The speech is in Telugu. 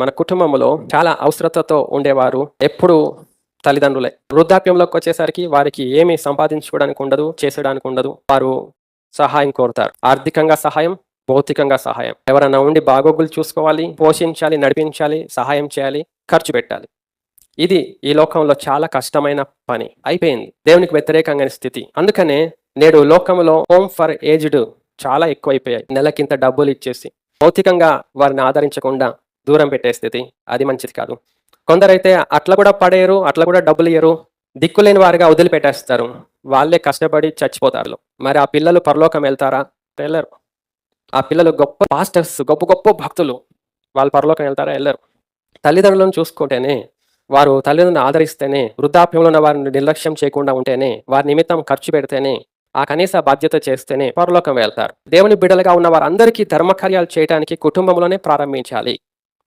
మన కుటుంబంలో చాలా అవసరతతో ఉండేవారు ఎప్పుడు తల్లిదండ్రులే. వృద్ధాప్యంలోకి వచ్చేసరికి వారికి ఏమి సంపాదించుకోవడానికి ఉండదు చేసడానికి ఉండదు. వారు సహాయం కోరుతారు. ఆర్థికంగా సహాయం భౌతికంగా సహాయం. ఎవరైనా ఉండి బాగోగులు చూసుకోవాలి పోషించాలి నడిపించాలి సహాయం చేయాలి ఖర్చు పెట్టాలి. ఇది ఈ లోకంలో చాలా కష్టమైన పని. అయిపోయింది. దేవునికి వ్యతిరేకంగా స్థితి. అందుకనే నేడు లోకంలో హోమ్ ఫర్ ఏజ్డ్ చాలా ఎక్కువైపోయాయి. నెలకింత డబ్బులు ఇచ్చేసి. భౌతికంగా వారిని ఆదరించకుండా దూరం పెట్టే స్థితి అది మంచిది కాదు. కొందరైతే అట్లా కూడా పడేయరు అట్లా కూడా డబ్బులు ఇయ్యరు దిక్కులేని వారిగా వదిలిపెట్టేస్తారు. వాళ్ళే కష్టపడి చచ్చిపోతారు. మరి ఆ పిల్లలు పరలోకం వెళ్తారా? వెళ్ళరు. ఆ పిల్లలు గొప్ప పాస్టర్స్ గొప్ప గొప్ప భక్తులు వాళ్ళు పరలోకం వెళ్తారా? వెళ్ళరు. తల్లిదండ్రులను చూసుకుంటేనే వారు తల్లిదండ్రులను ఆదరిస్తేనే వృద్ధాప్యంలో ఉన్న వారిని నిర్లక్ష్యం చేయకుండా ఉంటేనే వారి నిమిత్తం ఖర్చు పెడితేనే ఆ కనీస బాధ్యత చేస్తేనే పరలోకం వెళ్తారు. దేవుని బిడ్డలుగా ఉన్న వారందరికీ ధర్మకార్యాలు చేయడానికి కుటుంబంలోనే ప్రారంభించాలి.